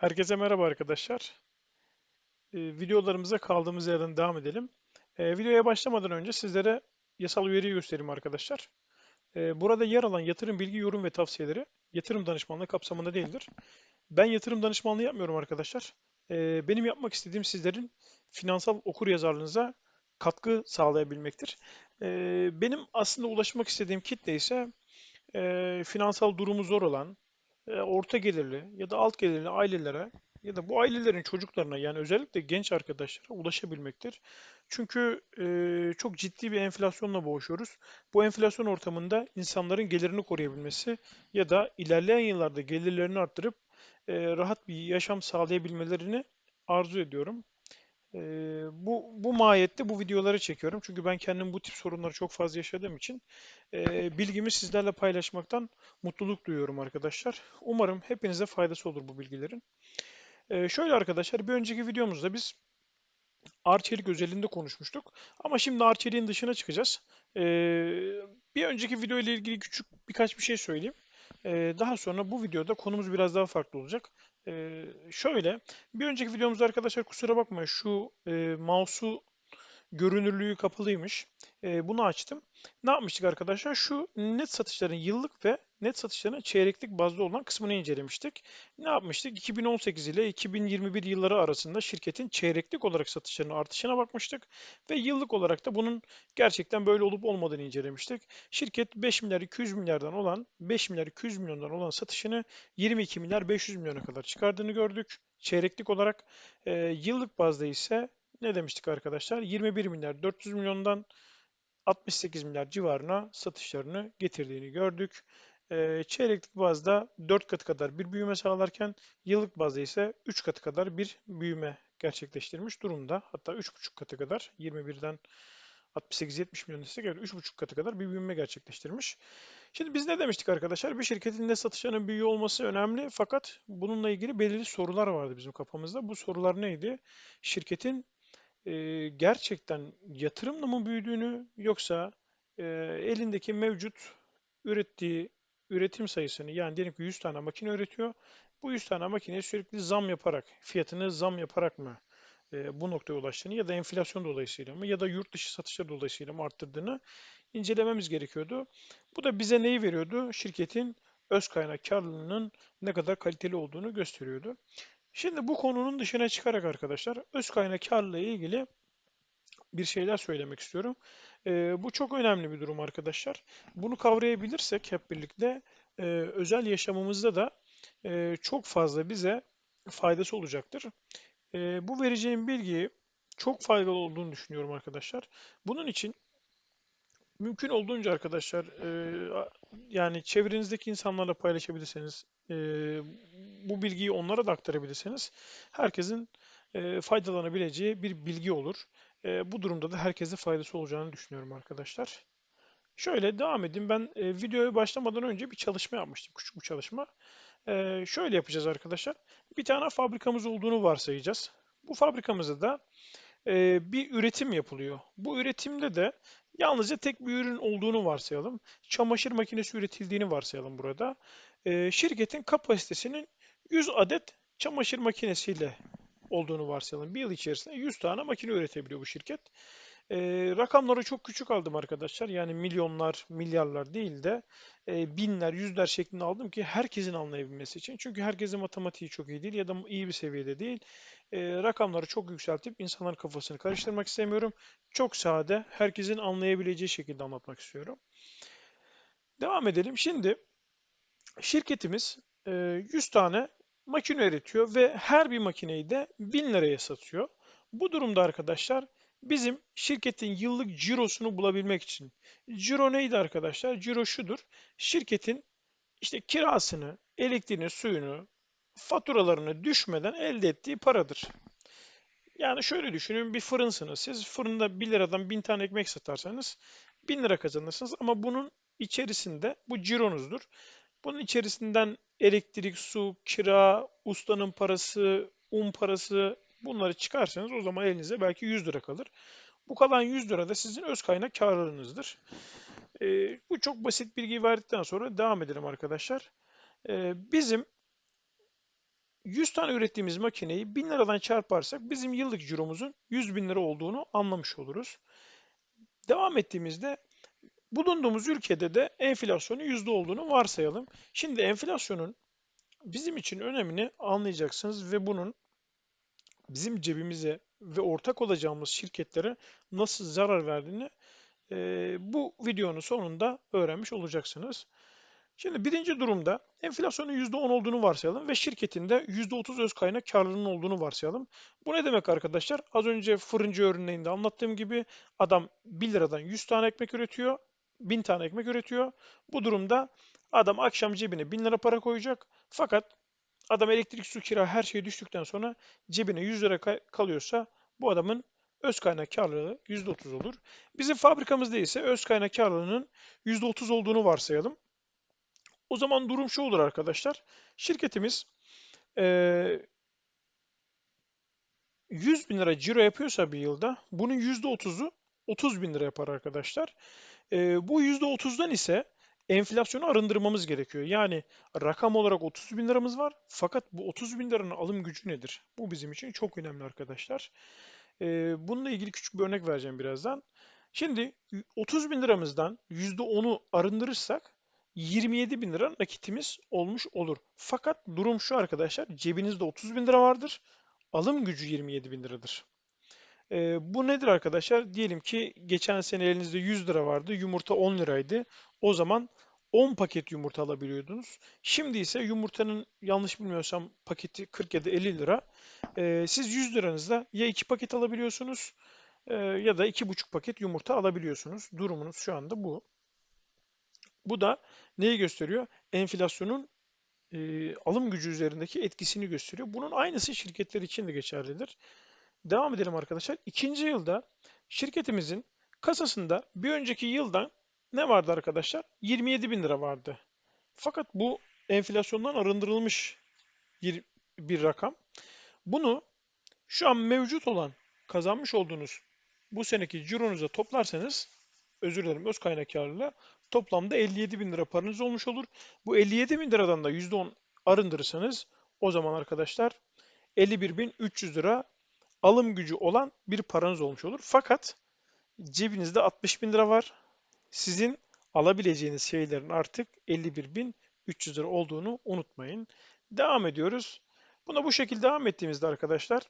Herkese merhaba arkadaşlar. Ee, videolarımıza kaldığımız yerden devam edelim. Ee, videoya başlamadan önce sizlere yasal üyeliği göstereyim arkadaşlar. Ee, burada yer alan yatırım bilgi, yorum ve tavsiyeleri yatırım danışmanlığı kapsamında değildir. Ben yatırım danışmanlığı yapmıyorum arkadaşlar. Ee, benim yapmak istediğim sizlerin finansal okuryazarlığınıza katkı sağlayabilmektir. Ee, benim aslında ulaşmak istediğim kitle ise e, finansal durumu zor olan, orta gelirli ya da alt gelirli ailelere ya da bu ailelerin çocuklarına yani özellikle genç arkadaşlara ulaşabilmektir. Çünkü e, çok ciddi bir enflasyonla boğuşuyoruz. Bu enflasyon ortamında insanların gelirini koruyabilmesi ya da ilerleyen yıllarda gelirlerini arttırıp e, rahat bir yaşam sağlayabilmelerini arzu ediyorum. E, bu bu mahiyette bu videoları çekiyorum. Çünkü ben kendim bu tip sorunları çok fazla yaşadığım için e, bilgimi sizlerle paylaşmaktan mutluluk duyuyorum arkadaşlar. Umarım hepinize faydası olur bu bilgilerin. E, şöyle arkadaşlar bir önceki videomuzda biz Arçelik özelinde konuşmuştuk. Ama şimdi Arçelik'in dışına çıkacağız. E, bir önceki video ile ilgili küçük birkaç bir şey söyleyeyim. E, daha sonra bu videoda konumuz biraz daha farklı olacak. E, şöyle bir önceki videomuzda arkadaşlar kusura bakmayın şu e, mouse'u görünürlüğü kapalıymış. E, bunu açtım. Ne yapmıştık arkadaşlar? Şu net satışların yıllık ve net satışların çeyreklik bazda olan kısmını incelemiştik. Ne yapmıştık? 2018 ile 2021 yılları arasında şirketin çeyreklik olarak satışlarının artışına bakmıştık ve yıllık olarak da bunun gerçekten böyle olup olmadığını incelemiştik. Şirket 5 milyar 200 milyardan olan 5 milyar 200 milyondan olan satışını 22 milyar 500 milyona kadar çıkardığını gördük. Çeyreklik olarak e, yıllık bazda ise ne demiştik arkadaşlar? 21 milyar 400 milyondan 68 milyar civarına satışlarını getirdiğini gördük. Ee, çeyreklik bazda 4 katı kadar bir büyüme sağlarken yıllık bazda ise 3 katı kadar bir büyüme gerçekleştirmiş durumda. Hatta 3,5 katı kadar 21'den 68-70 milyon desek evet 3,5 katı kadar bir büyüme gerçekleştirmiş. Şimdi biz ne demiştik arkadaşlar? Bir şirketin ne satışlarının büyüğü olması önemli fakat bununla ilgili belirli sorular vardı bizim kafamızda. Bu sorular neydi? Şirketin e, gerçekten yatırımla mı büyüdüğünü yoksa e, elindeki mevcut ürettiği üretim sayısını yani diyelim ki 100 tane makine üretiyor. Bu 100 tane makineye sürekli zam yaparak, fiyatını zam yaparak mı e, bu noktaya ulaştığını ya da enflasyon dolayısıyla mı ya da yurt dışı satışlar dolayısıyla mı arttırdığını incelememiz gerekiyordu. Bu da bize neyi veriyordu? Şirketin öz kaynak karlılığının ne kadar kaliteli olduğunu gösteriyordu. Şimdi bu konunun dışına çıkarak arkadaşlar öz kaynak ile ilgili bir şeyler söylemek istiyorum. Ee, bu çok önemli bir durum arkadaşlar. Bunu kavrayabilirsek hep birlikte e, özel yaşamımızda da e, çok fazla bize faydası olacaktır. E, bu vereceğim bilgiyi çok faydalı olduğunu düşünüyorum arkadaşlar. Bunun için mümkün olduğunca arkadaşlar e, yani çevrenizdeki insanlarla paylaşabilirseniz e, bu bilgiyi onlara da aktarabilirseniz herkesin e, faydalanabileceği bir bilgi olur. E, bu durumda da herkese faydası olacağını düşünüyorum arkadaşlar. Şöyle devam edeyim. Ben e, videoya başlamadan önce bir çalışma yapmıştım. Küçük bir çalışma. E, şöyle yapacağız arkadaşlar. Bir tane fabrikamız olduğunu varsayacağız. Bu fabrikamızda da e, bir üretim yapılıyor. Bu üretimde de yalnızca tek bir ürün olduğunu varsayalım. Çamaşır makinesi üretildiğini varsayalım burada. E, şirketin kapasitesinin 100 adet çamaşır makinesiyle olduğunu varsayalım. Bir yıl içerisinde 100 tane makine üretebiliyor bu şirket. E, rakamları çok küçük aldım arkadaşlar. Yani milyonlar, milyarlar değil de e, binler, yüzler şeklinde aldım ki herkesin anlayabilmesi için. Çünkü herkesin matematiği çok iyi değil ya da iyi bir seviyede değil. E, rakamları çok yükseltip insanların kafasını karıştırmak istemiyorum. Çok sade, herkesin anlayabileceği şekilde anlatmak istiyorum. Devam edelim. Şimdi şirketimiz e, 100 tane makine üretiyor ve her bir makineyi de 1000 liraya satıyor. Bu durumda arkadaşlar bizim şirketin yıllık cirosunu bulabilmek için. Ciro neydi arkadaşlar? Ciro şudur. Şirketin işte kirasını, elektriğini, suyunu, faturalarını düşmeden elde ettiği paradır. Yani şöyle düşünün bir fırınsınız. Siz fırında 1 liradan 1000 tane ekmek satarsanız 1000 lira kazanırsınız ama bunun içerisinde bu cironuzdur. Bunun içerisinden elektrik, su, kira, ustanın parası, un parası bunları çıkarsanız o zaman elinize belki 100 lira kalır. Bu kalan 100 lira da sizin öz kaynak karlarınızdır. Ee, bu çok basit bilgi verdikten sonra devam edelim arkadaşlar. Ee, bizim 100 tane ürettiğimiz makineyi 1000 liradan çarparsak bizim yıllık ciromuzun 100 bin lira olduğunu anlamış oluruz. Devam ettiğimizde bulunduğumuz ülkede de enflasyonun yüzde olduğunu varsayalım. Şimdi enflasyonun bizim için önemini anlayacaksınız ve bunun bizim cebimize ve ortak olacağımız şirketlere nasıl zarar verdiğini e, bu videonun sonunda öğrenmiş olacaksınız. Şimdi birinci durumda enflasyonun %10 olduğunu varsayalım ve şirketin de %30 öz kaynak karlılığının olduğunu varsayalım. Bu ne demek arkadaşlar? Az önce fırıncı örneğinde anlattığım gibi adam 1 liradan 100 tane ekmek üretiyor, 1000 tane ekmek üretiyor. Bu durumda adam akşam cebine 1000 lira para koyacak. Fakat adam elektrik, su, kira her şey düştükten sonra cebine 100 lira kalıyorsa bu adamın öz kaynak karlılığı %30 olur. Bizim fabrikamızda ise öz kaynak karlılığının %30 olduğunu varsayalım. O zaman durum şu olur arkadaşlar. Şirketimiz e, 100 bin lira ciro yapıyorsa bir yılda bunun %30'u 30 bin lira yapar arkadaşlar. E, bu %30'dan ise enflasyonu arındırmamız gerekiyor. Yani rakam olarak 30 bin liramız var. Fakat bu 30 bin liranın alım gücü nedir? Bu bizim için çok önemli arkadaşlar. E, bununla ilgili küçük bir örnek vereceğim birazdan. Şimdi 30 bin liramızdan %10'u arındırırsak 27 bin lira nakitimiz olmuş olur. Fakat durum şu arkadaşlar cebinizde 30 bin lira vardır. Alım gücü 27 bin liradır. E, bu nedir arkadaşlar? Diyelim ki geçen sene elinizde 100 lira vardı. Yumurta 10 liraydı. O zaman 10 paket yumurta alabiliyordunuz. Şimdi ise yumurtanın yanlış bilmiyorsam paketi 40 ya da 50 lira. E, siz 100 liranızda ya 2 paket alabiliyorsunuz e, ya da 2,5 paket yumurta alabiliyorsunuz. Durumunuz şu anda bu. Bu da neyi gösteriyor? Enflasyonun e, alım gücü üzerindeki etkisini gösteriyor. Bunun aynısı şirketler için de geçerlidir. Devam edelim arkadaşlar. İkinci yılda şirketimizin kasasında bir önceki yıldan ne vardı arkadaşlar? 27 bin lira vardı. Fakat bu enflasyondan arındırılmış bir, bir rakam. Bunu şu an mevcut olan kazanmış olduğunuz bu seneki cironuza toplarsanız özür dilerim öz kaynak karlılığı toplamda 57 bin lira paranız olmuş olur. Bu 57 bin liradan da %10 arındırırsanız o zaman arkadaşlar 51.300 lira alım gücü olan bir paranız olmuş olur. Fakat cebinizde 60 bin lira var. Sizin alabileceğiniz şeylerin artık 51.300 lira olduğunu unutmayın. Devam ediyoruz. Buna bu şekilde devam ettiğimizde arkadaşlar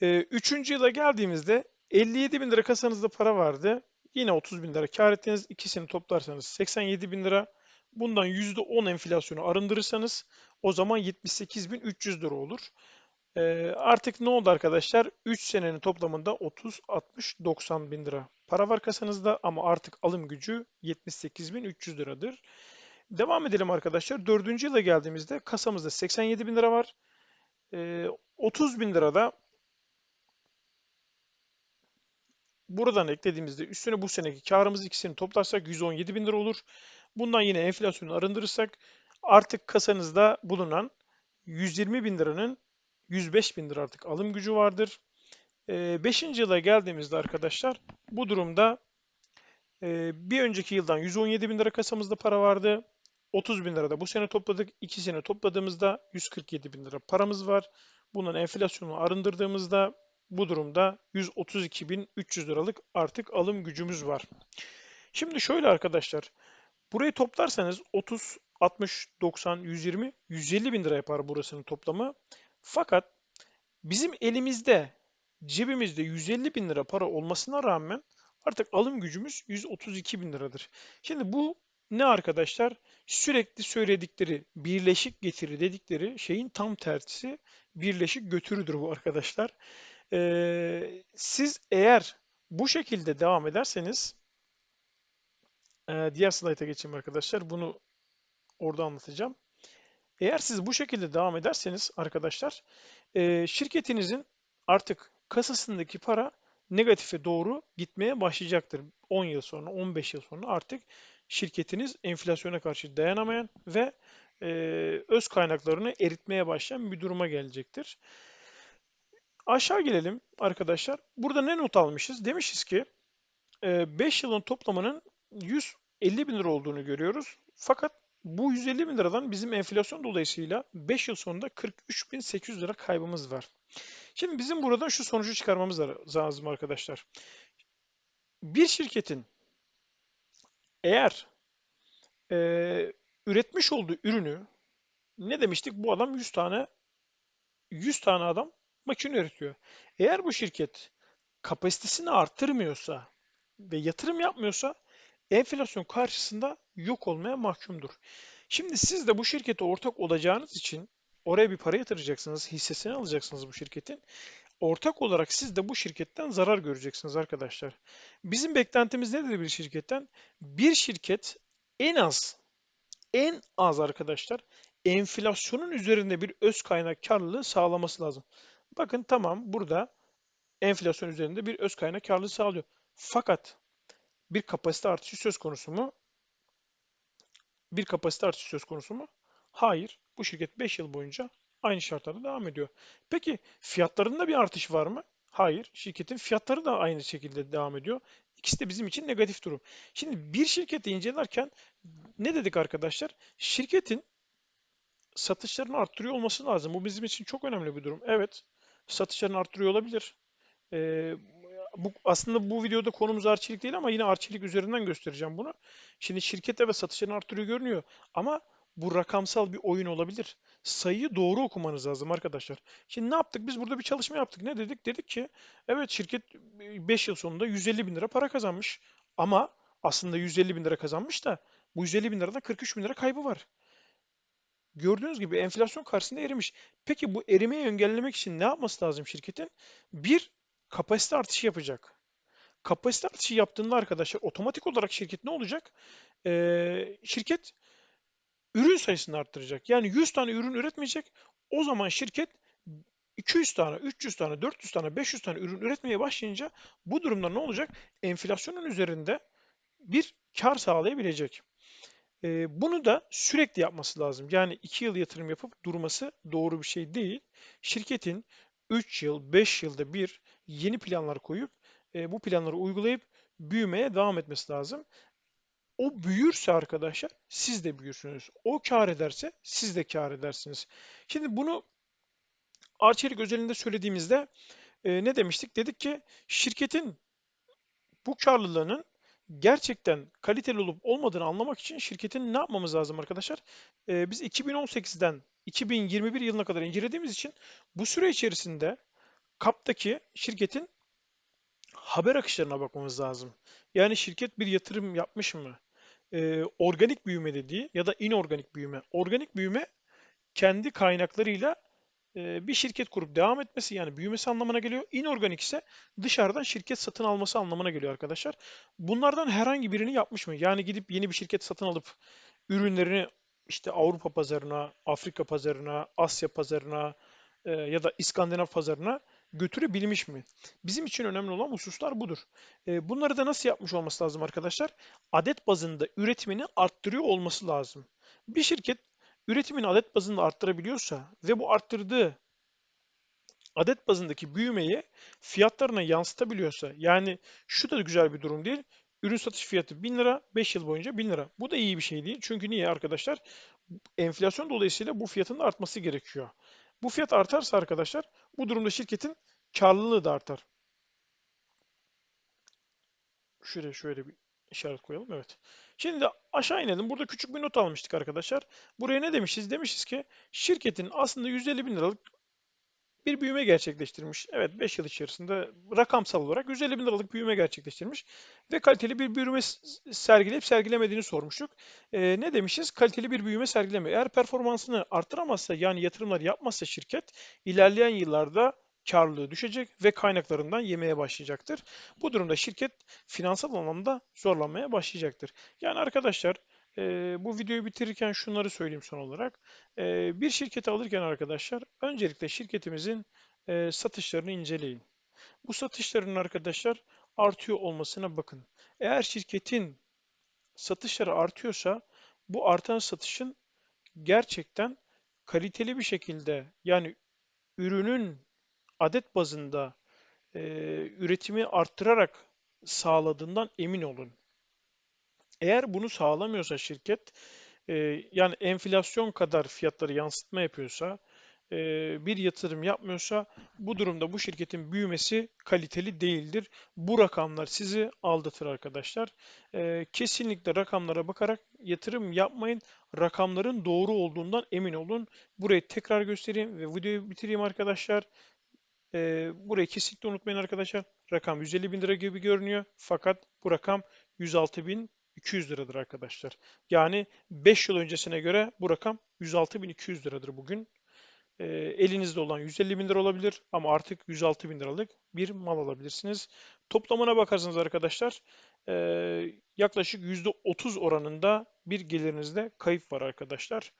Üçüncü yıla geldiğimizde 57 bin lira kasanızda para vardı. Yine 30 bin lira kar ettiniz. İkisini toplarsanız 87 bin lira. Bundan %10 enflasyonu arındırırsanız o zaman 78.300 lira olur. Ee, artık ne oldu arkadaşlar? 3 senenin toplamında 30, 60, 90 bin lira para var kasanızda ama artık alım gücü 78.300 liradır. Devam edelim arkadaşlar. Dördüncü yıla geldiğimizde kasamızda 87 bin lira var. Ee, 30 bin lirada Buradan eklediğimizde üstüne bu seneki karımız ikisini toplarsak 117 bin lira olur. Bundan yine enflasyonu arındırırsak artık kasanızda bulunan 120 bin liranın 105 bin lira artık alım gücü vardır. 5. Ee, yıla geldiğimizde arkadaşlar bu durumda e, bir önceki yıldan 117 bin lira kasamızda para vardı. 30 bin lira da bu sene topladık. 2 sene topladığımızda 147 bin lira paramız var. Bunun enflasyonu arındırdığımızda bu durumda 132.300 liralık artık alım gücümüz var. Şimdi şöyle arkadaşlar. Burayı toplarsanız 30, 60, 90, 120, 150 bin lira yapar burasının toplamı. Fakat bizim elimizde cebimizde 150 bin lira para olmasına rağmen artık alım gücümüz 132 bin liradır. Şimdi bu ne arkadaşlar? Sürekli söyledikleri birleşik getiri dedikleri şeyin tam tersi birleşik götürüdür bu arkadaşlar. Ee, siz eğer bu şekilde devam ederseniz e, diğer slayta geçeyim arkadaşlar. Bunu orada anlatacağım. Eğer siz bu şekilde devam ederseniz arkadaşlar e, şirketinizin artık kasasındaki para negatife doğru gitmeye başlayacaktır. 10 yıl sonra, 15 yıl sonra artık şirketiniz enflasyona karşı dayanamayan ve e, öz kaynaklarını eritmeye başlayan bir duruma gelecektir. Aşağı gelelim arkadaşlar. Burada ne not almışız? Demişiz ki 5 e, yılın toplamının 150 bin lira olduğunu görüyoruz. Fakat Bu 150 bin liradan bizim enflasyon dolayısıyla 5 yıl sonunda 43.800 lira kaybımız var. Şimdi bizim buradan şu sonucu çıkarmamız lazım arkadaşlar. Bir şirketin eğer e, üretmiş olduğu ürünü ne demiştik? Bu adam 100 tane 100 tane adam makine üretiyor. Eğer bu şirket kapasitesini arttırmıyorsa ve yatırım yapmıyorsa enflasyon karşısında yok olmaya mahkumdur. Şimdi siz de bu şirkete ortak olacağınız için oraya bir para yatıracaksınız, hissesini alacaksınız bu şirketin. Ortak olarak siz de bu şirketten zarar göreceksiniz arkadaşlar. Bizim beklentimiz nedir bir şirketten? Bir şirket en az en az arkadaşlar enflasyonun üzerinde bir öz kaynak karlılığı sağlaması lazım. Bakın tamam burada enflasyon üzerinde bir öz kaynak karlılığı sağlıyor. Fakat bir kapasite artışı söz konusu mu? Bir kapasite artışı söz konusu mu? Hayır. Bu şirket 5 yıl boyunca aynı şartlarda devam ediyor. Peki fiyatlarında bir artış var mı? Hayır. Şirketin fiyatları da aynı şekilde devam ediyor. İkisi de bizim için negatif durum. Şimdi bir şirketi incelerken ne dedik arkadaşlar? Şirketin satışlarını arttırıyor olması lazım. Bu bizim için çok önemli bir durum. Evet, satışlarını arttırıyor olabilir. Ee, bu aslında bu videoda konumuz arçelik değil ama yine arçelik üzerinden göstereceğim bunu. Şimdi şirket evet satışlarını arttırıyor görünüyor ama bu rakamsal bir oyun olabilir. Sayıyı doğru okumanız lazım arkadaşlar. Şimdi ne yaptık? Biz burada bir çalışma yaptık. Ne dedik? Dedik ki evet şirket 5 yıl sonunda 150 bin lira para kazanmış. Ama aslında 150 bin lira kazanmış da bu 150 bin liradan 43 bin lira kaybı var. Gördüğünüz gibi enflasyon karşısında erimiş. Peki bu erimeyi engellemek için ne yapması lazım şirketin? Bir, kapasite artışı yapacak. Kapasite artışı yaptığında arkadaşlar otomatik olarak şirket ne olacak? Ee, şirket ürün sayısını arttıracak. Yani 100 tane ürün üretmeyecek. O zaman şirket 200 tane, 300 tane, 400 tane, 500 tane ürün üretmeye başlayınca bu durumda ne olacak? Enflasyonun üzerinde bir kar sağlayabilecek. E, bunu da sürekli yapması lazım. Yani 2 yıl yatırım yapıp durması doğru bir şey değil. Şirketin 3 yıl, 5 yılda bir yeni planlar koyup e, bu planları uygulayıp büyümeye devam etmesi lazım. O büyürse arkadaşlar siz de büyürsünüz. O kar ederse siz de kar edersiniz. Şimdi bunu Arçelik özelinde söylediğimizde e, ne demiştik? Dedik ki şirketin bu karlılığının gerçekten kaliteli olup olmadığını anlamak için şirketin ne yapmamız lazım arkadaşlar? Ee, biz 2018'den 2021 yılına kadar incelediğimiz için bu süre içerisinde KAP'taki şirketin haber akışlarına bakmamız lazım. Yani şirket bir yatırım yapmış mı? Ee, organik büyüme dediği ya da inorganik büyüme. Organik büyüme kendi kaynaklarıyla bir şirket kurup devam etmesi yani büyümesi anlamına geliyor. İnorganik ise dışarıdan şirket satın alması anlamına geliyor arkadaşlar. Bunlardan herhangi birini yapmış mı? Yani gidip yeni bir şirket satın alıp ürünlerini işte Avrupa pazarına, Afrika pazarına, Asya pazarına ya da İskandinav pazarına götürebilmiş mi? Bizim için önemli olan hususlar budur. bunları da nasıl yapmış olması lazım arkadaşlar? Adet bazında üretimini arttırıyor olması lazım. Bir şirket üretimini adet bazında arttırabiliyorsa ve bu arttırdığı adet bazındaki büyümeyi fiyatlarına yansıtabiliyorsa yani şu da güzel bir durum değil. Ürün satış fiyatı 1000 lira 5 yıl boyunca 1000 lira. Bu da iyi bir şey değil. Çünkü niye arkadaşlar? Enflasyon dolayısıyla bu fiyatın da artması gerekiyor. Bu fiyat artarsa arkadaşlar bu durumda şirketin karlılığı da artar. Şuraya şöyle bir işaret koyalım. Evet. Şimdi de aşağı inelim. Burada küçük bir not almıştık arkadaşlar. Buraya ne demişiz? Demişiz ki şirketin aslında 150 bin liralık bir büyüme gerçekleştirmiş. Evet 5 yıl içerisinde rakamsal olarak 150 bin liralık büyüme gerçekleştirmiş ve kaliteli bir büyüme sergileyip sergilemediğini sormuştuk. Ee, ne demişiz? Kaliteli bir büyüme sergilemiyor. Eğer performansını artıramazsa yani yatırımlar yapmazsa şirket ilerleyen yıllarda karlılığı düşecek ve kaynaklarından yemeye başlayacaktır. Bu durumda şirket finansal anlamda zorlanmaya başlayacaktır. Yani arkadaşlar e, bu videoyu bitirirken şunları söyleyeyim son olarak. E, bir şirketi alırken arkadaşlar öncelikle şirketimizin e, satışlarını inceleyin. Bu satışların arkadaşlar artıyor olmasına bakın. Eğer şirketin satışları artıyorsa bu artan satışın gerçekten kaliteli bir şekilde yani ürünün adet bazında e, üretimi arttırarak sağladığından emin olun. Eğer bunu sağlamıyorsa şirket e, yani enflasyon kadar fiyatları yansıtma yapıyorsa, e, bir yatırım yapmıyorsa bu durumda bu şirketin büyümesi kaliteli değildir. Bu rakamlar sizi aldatır arkadaşlar. E, kesinlikle rakamlara bakarak yatırım yapmayın. Rakamların doğru olduğundan emin olun. Burayı tekrar göstereyim ve videoyu bitireyim arkadaşlar. E, burayı kesinlikle unutmayın arkadaşlar. Rakam 150 bin lira gibi görünüyor. Fakat bu rakam 106 bin 200 liradır arkadaşlar. Yani 5 yıl öncesine göre bu rakam 106 bin 200 liradır bugün. E, elinizde olan 150 bin lira olabilir ama artık 106 bin liralık bir mal alabilirsiniz. Toplamına bakarsanız arkadaşlar e, yaklaşık %30 oranında bir gelirinizde kayıp var arkadaşlar.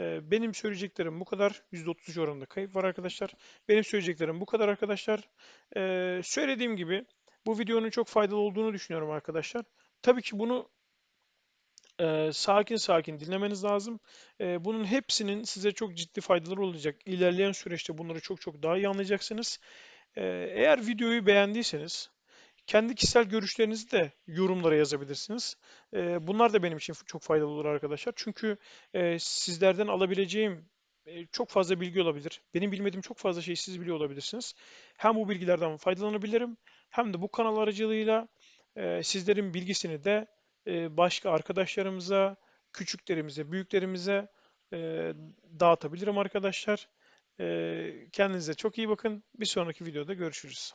E, benim söyleyeceklerim bu kadar. %33 oranında kayıp var arkadaşlar. Benim söyleyeceklerim bu kadar arkadaşlar. E, söylediğim gibi bu videonun çok faydalı olduğunu düşünüyorum arkadaşlar. Tabii ki bunu e, sakin sakin dinlemeniz lazım. E, bunun hepsinin size çok ciddi faydaları olacak. İlerleyen süreçte bunları çok çok daha iyi anlayacaksınız. E, eğer videoyu beğendiyseniz kendi kişisel görüşlerinizi de yorumlara yazabilirsiniz. E, bunlar da benim için çok faydalı olur arkadaşlar. Çünkü e, sizlerden alabileceğim e, çok fazla bilgi olabilir. Benim bilmediğim çok fazla şeyi siz biliyor olabilirsiniz. Hem bu bilgilerden faydalanabilirim hem de bu kanal aracılığıyla e, sizlerin bilgisini de e, başka arkadaşlarımıza, küçüklerimize, büyüklerimize e, dağıtabilirim arkadaşlar. E, kendinize çok iyi bakın. Bir sonraki videoda görüşürüz.